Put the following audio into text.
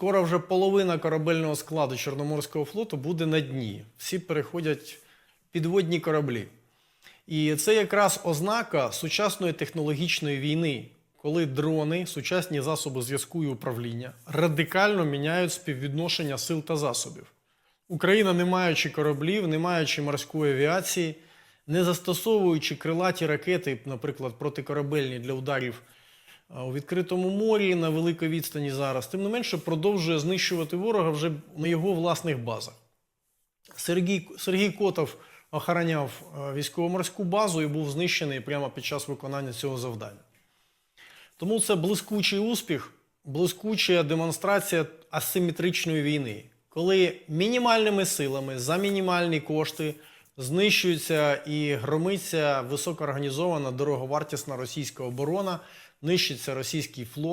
Скоро вже половина корабельного складу Чорноморського флоту буде на дні. Всі переходять підводні кораблі. І це якраз ознака сучасної технологічної війни, коли дрони, сучасні засоби зв'язку і управління радикально міняють співвідношення сил та засобів. Україна, не маючи кораблів, не маючи морської авіації, не застосовуючи крилаті ракети, наприклад, протикорабельні для ударів у відкритому морі на великій відстані зараз, тим не менше продовжує знищувати ворога вже на його власних базах. Сергій, Сергій Котов охороняв військово-морську базу і був знищений прямо під час виконання цього завдання. Тому це блискучий успіх, блискуча демонстрація асиметричної війни, коли мінімальними силами за мінімальні кошти знищується і громиться високоорганізована дороговартісна російська оборона, нищиться російський флот.